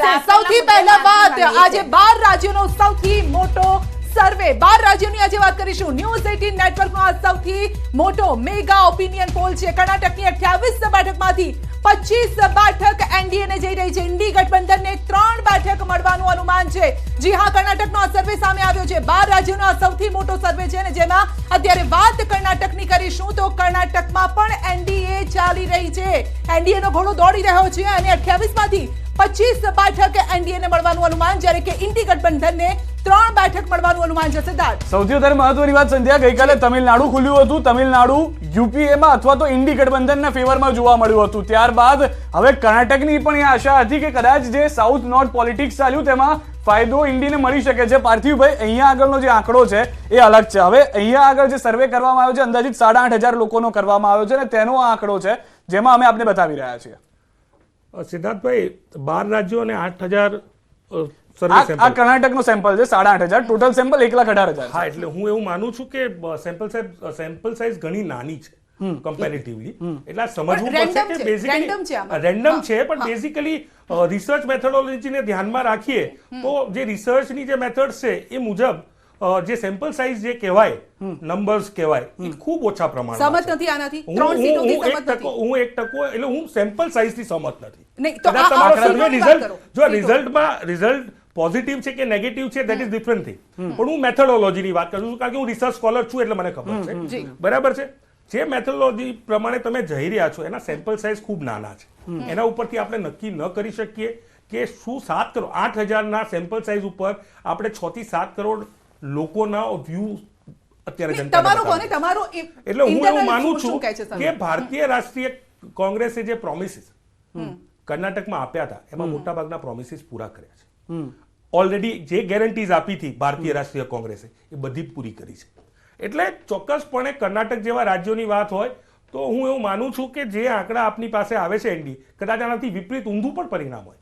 રાષ્ટ્રના સૌથી પહેલા વાત આજે બાર રાજ્યોનો સૌથી મોટો સર્વે. બાર રાજ્યોની આજે વાત કરીશું. ન્યૂઝ એટીન નેટવર્કનો આ સૌથી મોટો મેગા ઓપિનિયન પોલ છે. કર્ણાટકની અઠ્યાવીસ બેઠકમાંથી પચીસ બેઠક એનડીએને જઈ રહી છે. ઇન્ડી ગઠબંધનને ત્રણ બેઠક મળવાનું અનુમાન છે. જી હા કર્ણાટકનો આ સર્વે સામે આવ્યો છે. બાર રાજ્યોનો આ સૌથી મોટો સર્વે છે અને જેમાં અત્યારે વાત કર્ણાટકની કરીશું તો કર્ણાટકમાં પણ એનડીએ ચાલી રહી છે. એનડીએ નો ઘોડો દોડી રહ્યો છે અને અઠ્યાવીસમાંથી પચીસ બેઠક એનડીએ ને મળવાનું અનુમાન, જ્યારે કે ઇન્ડી ગઠબંધનને ત્રણ બેઠક મળવાનું અનુમાન છે સિદ્ધાર્થ. સૌથી વધારે મહત્વની વાત સંધ્યા, ગઈકાલે તમિલનાડુ ખુલ્યું હતું. તમિલનાડુ યુપીએમાં અથવા તો ઇન્ડી ગઠબંધનના ફેવરમાં જોવા મળ્યું હતું. ત્યારબાદ હવે કર્ણાટકની પણ એ આશા હતી કે કદાચ જે સાઉથ નોર્થ પોલિટિક્સ ચાલ્યું, તેમાં ફાયદો ઇન્ડીને મળી શકે છે. પાર્થિવભાઈ, અહીંયા આગળનો જે આંકડો છે એ અલગ છે. હવે અહીંયા આગળ જે સર્વે કરવામાં આવ્યો છે, અંદાજિત સાડા આઠ હજાર લોકોનો કરવામાં આવ્યો છે અને તેનો આંકડો છે, જેમાં અમે આપને બતાવી રહ્યા છીએ. સિદ્ધાર્થભાઈ બાર રાજ્યો અને આઠ હજાર આ આ સેમ્પલ છે સાડા આઠ હજાર. ટોટલ સેમ્પલ એક લાખ અઢાર હજાર હા એટલે હું એવું માનું છું કે સેમ્પલ સાઈઝ સેમ્પલ સાઇઝ ઘણી નાની છે કમ્પેરેટિવલી એટલે સમજવું પડશે કે બેઝિકલી રેન્ડમ છે પણ બેઝિકલી રિસર્ચ મેથોડોલોજીને ધ્યાનમાં રાખીએ તો જે રિસર્ચની જે મેથડ છે એ મુજબ જે સેમ્પલ સાઇઝ જે કહેવાય નંબર્સ કહેવાય એ ખૂબ ઓછા પ્રમાણમાં સમજ નથી આનાથી? હું- ત્રણ સીટોથી સમજ નથી. હું એક ટકો એટલે હું સેમ્પલ સાઇઝથી સમજ નથી. નહીં, તો આ- રિઝલ્ટ જો રિઝલ્ટમાં રિઝલ્ટ પોઝિટિવ છે કે નેગેટિવ છે ધેટ ઇઝ ડિફરન્ટ થિંગ પણ હું મેથોડોલોજીની વાત કરું છું કારણ કે હું રિસર્ચ સ્કોલર છું એટલે મને ખબર છે. બરાબર છે? જે મેથોડોલોજી પ્રમાણે તમે જઈ રહ્યા છો એના સેમ્પલ સાઇઝ ખૂબ નાના છે. એના ઉપરથી આપણે નક્કી ન કરી શકીએ કે શું સાત કરોડ આઠ હજારના સેમ્પલ સાઇઝ ઉપર આપણે છ થી સાત કરોડ લોકોના વ્યૂ અત્યારે કોને? તમારું એટલે હું એવું માનું છું કે ભારતીય રાષ્ટ્રીય કોંગ્રેસે જે પ્રોમિસીસ કર્ણાટકમાં આપ્યા હતા એમાં મોટાભાગના પ્રોમિસીસ પૂરા કર્યા છે. ઓલરેડી જે ગેરંટીઝ આપી હતી ભારતીય રાષ્ટ્રીય કોંગ્રેસે એ બધી પૂરી કરી છે. એટલે ચોક્કસપણે કર્ણાટક જેવા રાજ્યોની વાત હોય તો હું એવું માનું છું કે જે આંકડા આપની પાસે આવે છે એનડી કદાચ આનાથી વિપરીત ઊંધું પણ પરિણામ હોય.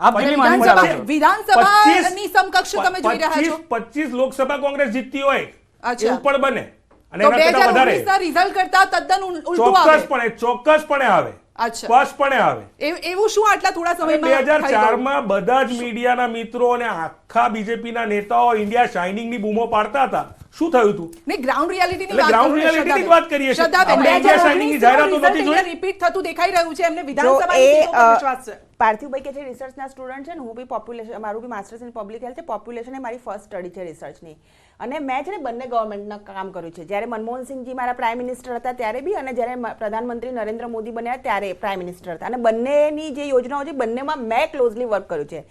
આપ કેટલી માની વિધાનસભા- છો. વિધાનસભાની સમકક્ષ તમે જોઈ રહ્યા છો. પચીસ લોકસભા કોંગ્રેસ જીતતી હોય અચ્છા. પણ બને. અને એના બે વધારે. ઓગણીસના રિઝલ્ટ કરતા તદ્દન ઉલટું આવે. ચોક્કસપણે ચોક્કસપણે આવે. સ્પષ્ટપણે આવે. એવું શું આટલા થોડા બે સમયમાં હજાર ચારમાં બધા જ મીડિયાના મિત્રો અને આખા બીજેપીના નેતાઓ ઇન્ડિયા શાઇનિંગની બૂમો પાડતા હતા. શું થયું હતું ને ગ્રાઉન્ડ રિયાલિટીની વાત ground કરું ની વાત કરીએ છીએ. આપણે 2019 India ની જાહેરાતો નથી જોઈ? રિપીટ થતું દેખાઈ રહ્યું છે. એમને વિધાનસભા વિધાનસભાની વિશ્વાસ છે. પાર્થિવભાઈ કે જે રિસર્ચના સ્ટુડન્ટ છે ને હું બી પોપ્યુલેશન મારું બી માસ્ટર્સ ઇન પબ્લિક હેલ્થ છે. પોપ્યુલેશન એ મારી ફર્સ્ટ સ્ટડી છે રિસર્ચની અને મેં છે ને બંને ગવર્મેન્ટના કામ કર્યું છે. જ્યારે મનમોહનસિંહજી મારા પ્રાઇમ મિનિસ્ટર હતા ત્યારે બી અને જ્યારે પ્રધાનમંત્રી નરેન્દ્ર મોદી બન્યા ત્યારે પ્રાઇમ મિનિસ્ટર હતા. અને બંનેની જે યોજનાઓ છે બંનેમાં મેં ક્લોઝલી વર્ક કર્યું છે.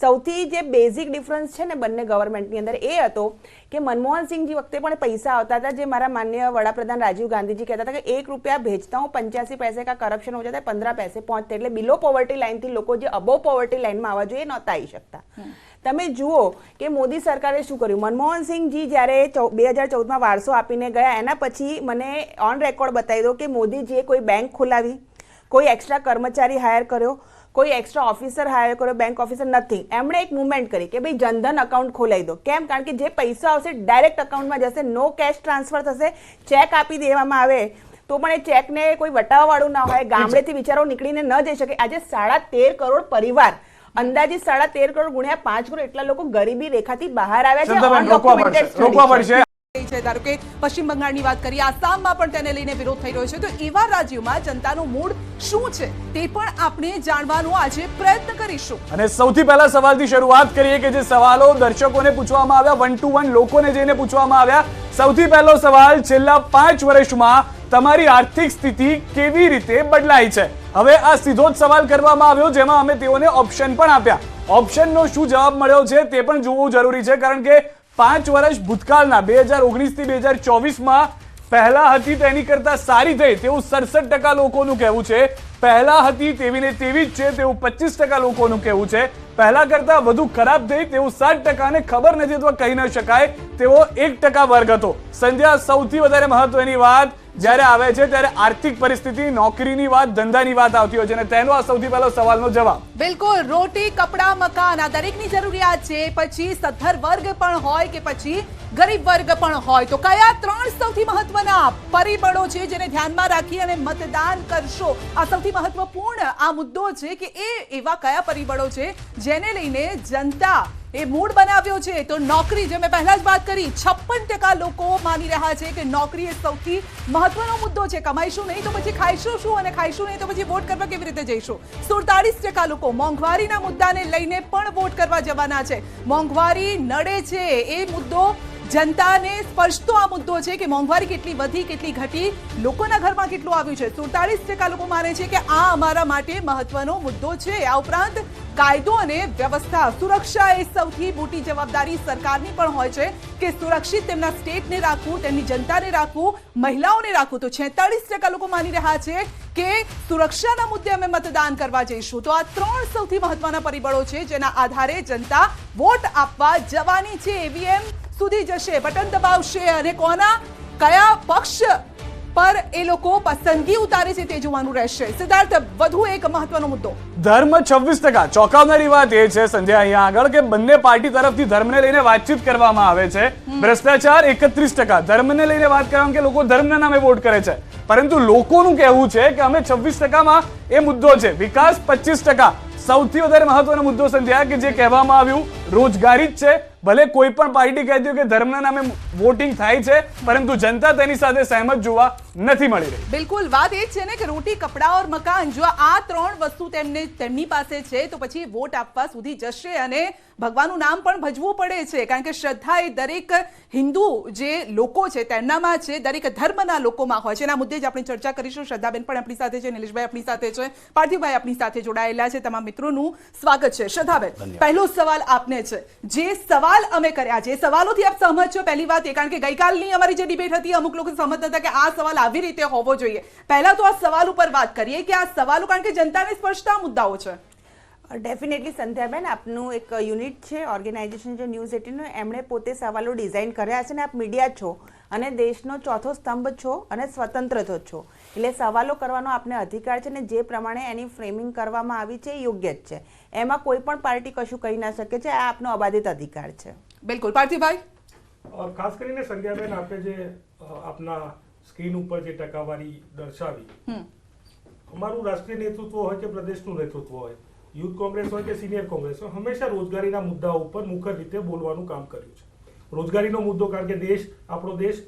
સૌથી જે બેઝિક ડિફરન્સ છે ને બંને ગવર્મેન્ટની અંદર એ હતો કે મનમોહનસિંહજી વખતે પણ પૈસા આવતા હતા જે મારા માન્ય વડાપ્રધાન રાજીવ ગાંધીજી કહેતા હતા કે એક રૂપિયા ભેજતા હું પંચ્યાસી પૈસે કા કરપ્શન હો જતા પંદર પૈસે પહોંચતા. એટલે બિલો પોવર્ટી લાઇનથી લોકો જે અબો પોવર્ટી લાઇનમાં આવવા જોઈએ નહોતા આવી શકતા. તમે જુઓ કે મોદી સરકારે શું કર્યું? મનમોહનસિંહજી જ્યારે બે હજાર ચૌદમાં વારસો આપીને ગયા એના પછી મને ઓન રેકોર્ડ બતાવી દો કે મોદીજીએ કોઈ બેંક ખોલાવી કોઈ એક્સ્ટ્રા કર્મચારી હાયર કર્યો કોઈ એક્સ્ટ્રા ઓફિસર હાયર કર્યો બેંક ઓફિસર નથી. એમણે એક મુવમેન્ટ કરી કે ભાઈ જનધન અકાઉન્ટ ખોલાવી દો. કેમ? કારણ કે જે પૈસા આવશે ડાયરેક્ટ અકાઉન્ટમાં જશે નો કેશ ટ્રાન્સફર થશે ચેક આપી દેવામાં આવે તો પણ એ ચેકને કોઈ વટાવવાળું ના હોય ગામડેથી બિચારો નીકળીને ન જઈ શકે. આજે સાડા તેર કરોડ પરિવાર અંદાજે સાડા તેર કરોડ ગુણ્યા પાંચ કરોડ એટલા લોકો ગરીબી રેખાથી બહાર આવ્યા છે રોકવા પડશે. છે. ધારો કે પશ્ચિમ બંગાળની વાત કરીએ, આસામમાં પણ તેને લઈને વિરોધ થઈ રહ્યો છે. તો એવા રાજ્યોમાં જનતાનું મૂડ શું છે? તે પણ આપણે જાણવાનો આજે પ્રયત્ન કરીશું. અને સૌથી પહેલા સવાલથી શરૂઆત કરીએ કે જે સવાલો દર્શકોને પૂછવામાં આવ્યા વન ટુ વન લોકોને જઈને પૂછવામાં આવ્યા. સૌથી પહેલો સવાલ, છેલ્લા પાંચ વર્ષમાં તમારી આર્થિક સ્થિતિ કેવી રીતે બદલાઈ છે? હવે આ સીધો જ સવાલ કરવામાં આવ્યો, જેમાં અમે તેઓને ઓપ્શન પણ આપ્યા. ઓપ્શનનો શું જવાબ મળ્યો છે તે પણ જોવું જરૂરી છે, કારણ કે પાંચ વર્ષ ભૂતકાળના, બે હજાર ઓગણીસથી બે હજાર ચોવીસમાં પહેલા હતી તેની કરતાં સારી થઈ. તેવું સડસઠ ટકા લોકોનું કહેવું છે. પહેલા હતી તેવી ને તેવી જ છે. તેવું પચીસ ટકા લોકોનું કહેવું છે. પહેલા કરતાં વધુ ખરાબ થઈ, તેવું સાત ટકાને ખબર નથી અથવા કહી ન શકાય. તેવો એક ટકા વર્ગ હતો. સંધ્યા સૌથી વધારે મહત્વની વાત જ્યારે આવે છે ત્યારે આર્થિક પરિસ્થિતિ, નોકરીની વાત, ધંધાની વાત આવતી હોય છે અને તેનો આ સૌથી પહેલો સવાલનો જવાબ. બિલકુલ, રોટી, કપડા, મકાન આ દરેકની જરૂરિયાત છે. પછી સદ્ધર વર્ગ પણ હોય કે પછી ગરીબ વર્ગ પણ હોય. તો કયા ત્રણ સૌથી મહત્વના પરિબળો છે જેને ધ્યાનમાં રાખી અને મતદાન કરશો? આ સૌથી મહત્વપૂર્ણ આ મુદ્દો છે કે એ એવા કયા પરિબળો છે જેને લઈને જનતા એ મૂળ બનાવ્યો છે તો નોકરી, જે મેં પહેલા જ વાત કરી, છપ્પન ટકા લોકો માની રહ્યા છે કે નોકરી એ સૌથી મહત્વનો મુદ્દો છે. કમાઈશું નહીં તો પછી ખાઈશું શું અને ખાઈશું નહીં તો પછી વોટ કરવા કેવી રીતે જઈશું? સુડતાલીસ ટકા લોકો મોંઘવારીના મુદ્દાને લઈને પણ વોટ કરવા જવાના છે. મોંઘવારી નડે છે. એ મુદ્દો જનતાને સ્પર્શતો આ મુદ્દો છે કે મોંઘવારી કેટલી વધી, કેટલી ઘટી, લોકોના ઘરમાં કેટલું આવ્યું છે? સુડતાલીસ ટકા લોકો માને છે કે આ અમારા માટે મહત્વનો મુદ્દો છે. આ ઉપરાંત કાયદો અને વ્યવસ્થા સુરક્ષા એ સૌથી મોટી જવાબદારી સરકારની પણ હોય છે કે સુરક્ષિત તેમના સ્ટેટને રાખવું, તેમની જનતાને રાખવું, મહિલાઓને રાખવું. તો છેતાળીસ ટકા લોકો માની રહ્યા છે કે સુરક્ષાના મુદ્દે અમે મતદાન કરવા જઈશું. તો આ ત્રણ સૌથી મહત્વના પરિબળો છે જેના આધારે જનતા વોટ આપવા જવાની છે. ઈવીએમ સુધી જશે. બટન દબાવશે અને કોના? કયા પક્ષ પર એ લોકો પસંદગી ઉતારે છે તે જોવાનું રહેશે. સિદ્ધાર્થ વધુ એક મહત્વનો મુદ્દો. ધર્મ છવ્વીસ ટકા. ચોંકાવનારી વાત એ છે સંજય અહીંયા આગળ કે બંને પાર્ટી તરફથી ધર્મને લઈને વાતચીત કરવામાં આવે છે. ભ્રષ્ટાચાર એકત્રીસ ટકા. ધર્મને લઈને વાત કરવામાં કે લોકો ધર્મના નામે વોટ કરે છે. પરંતુ લોકોનું કહેવું છે કે અમે છવ્વીસ ટકામાં એ મુદ્દો છે. વિકાસ પચીસ ટકા. સૌથી વધારે મહત્વનો મુદ્દો સંધ્યા કે જે કહેવામાં આવ્યું રોજગારી જ છે. ભલે કોઈ પણ પાર્ટી કહેતી હોય કે ધર્મના નામે વોટિંગ થાય છે પરંતુ જનતા તેની સાથે સહેમત જોવા નથી મળી રહી. બિલકુલ વાત એ છે ને કે રોટી કપડા ઓર મકાન જો આ ત્રણ વસ્તુ તેમને તેમની પાસે છે તો પછી વોટ આપવા સુધી જશે અને ભગવાનનું નામ પણ ભજવું પડે છે. કારણ કે શ્રદ્ધા એ દરેક હિન્દુ જે લોકો છે તેમનામાં છે દરેક ધર્મના લોકોમાં હોય છે. એના મુદ્દે જ આપણે ચર્ચા કરીશું. શ્રદ્ધાબેન પણ આપણી સાથે છે નિલેશભાઈ આપણી સાથે છે પાર્થિવભાઈ આપણી સાથે જોડાયેલા છે. તમામ મિત્રોનું સ્વાગત છે. શ્રદ્ધાબેન પહેલો સવાલ આપને છે. જે સવાલ અમે કર્યા છે સવાલોથી આપ સહમત છો, પહેલી વાત એ, કારણ કે ગઈકાલની અમારી જે ડિબેટ હતી, અમુક લોકો સહમત હતા કે આ સવાલ આવી રીતે હોવો જોઈએ. પહેલા તો આ સવાલ ઉપર વાત કરીએ કે આ સવાલો, કારણ કે જનતાને સ્પર્શતા મુદ્દાઓ છે. ડેફિનેટલી સંધ્યાબેન આપનું એક યુનિટ છે ઓર્ગેનાઇઝેશન જે ન્યૂઝ એટીનું એમણે પોતે સવાલો ડિઝાઇન કર્યા છે ને આપ મીડિયા છો અને દેશનો ચોથો સ્તંભ છો અને સ્વતંત્ર તો છો. એટલે સવાલો કરવાનો આપને અધિકાર છે ને જે પ્રમાણે એની ફ્રેમિંગ કરવામાં આવી છે એ યોગ્ય જ છે. એમાં કોઈ પણ પાર્ટી કશું કહી ના શકે છે આ આપનો અબાધિત અધિકાર છે. બિલકુલ. પાર્થિવભાઈ? ખાસ કરીને સંધ્યાબેન આપે જે આપના સ્ક્રીન ઉપર જે ટકાવારી દર્શાવી અમારું રાષ્ટ્રીય નેતૃત્વ હોય કે પ્રદેશનું નેતૃત્વ હોય યુથ કોંગ્રેસ હોય કે સિનિયર કોંગ્રેસ હોય હંમેશા રોજગારીના મુદ્દા ઉપર મુખર રીતે બોલવાનું કામ કર્યું છે. રોજગારીનો મુદ્દો કારણ કે દેશ આપણો દેશ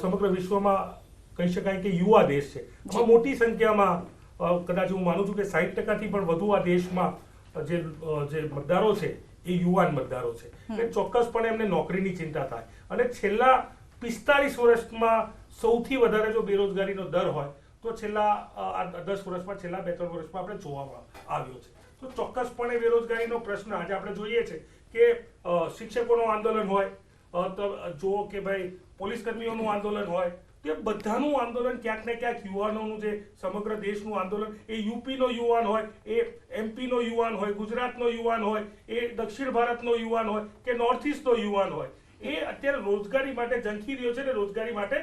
સમગ્ર વિશ્વમાં કહી શકાય કે યુવા દેશ છે. આમાં મોટી સંખ્યામાં કદાચ હું માનું છું કે સાહીઠ ટકાથી પણ વધુ આ દેશમાં જે જે મતદારો છે એ યુવાન મતદારો છે. એટલે ચોક્કસપણે એમને નોકરીની ચિંતા થાય. અને છેલ્લા પિસ્તાળીસ વર્ષમાં સૌથી વધારે જો બેરોજગારીનો દર હોય તો છેલ્લા દસ વર્ષમાં છેલ્લા બે ત્રણ વર્ષમાં આપણે જોવામાં આવ્યો છે. તો ચોક્કસપણે બેરોજગારીનો પ્રશ્ન આજે આપણે જોઈએ છે કે શિક્ષકોનું આંદોલન હોય તો, જુઓ કે ભાઈ પોલીસ કર્મીઓનું આંદોલન હોય, તે બધાનું આંદોલન ક્યાંક ને ક્યાંક યુવાનોનું જે સમગ્ર દેશનું આંદોલન, એ યુપીનો યુવાન હોય, એ એમપીનો યુવાન હોય, ગુજરાતનો યુવાન હોય, એ દક્ષિણ ભારતનો યુવાન હોય, કે નોર્થ ઇસ્ટનો યુવાન હોય, એ અત્યારે રોજગારી માટે ઝંખી રહ્યો છે ને રોજગારી માટે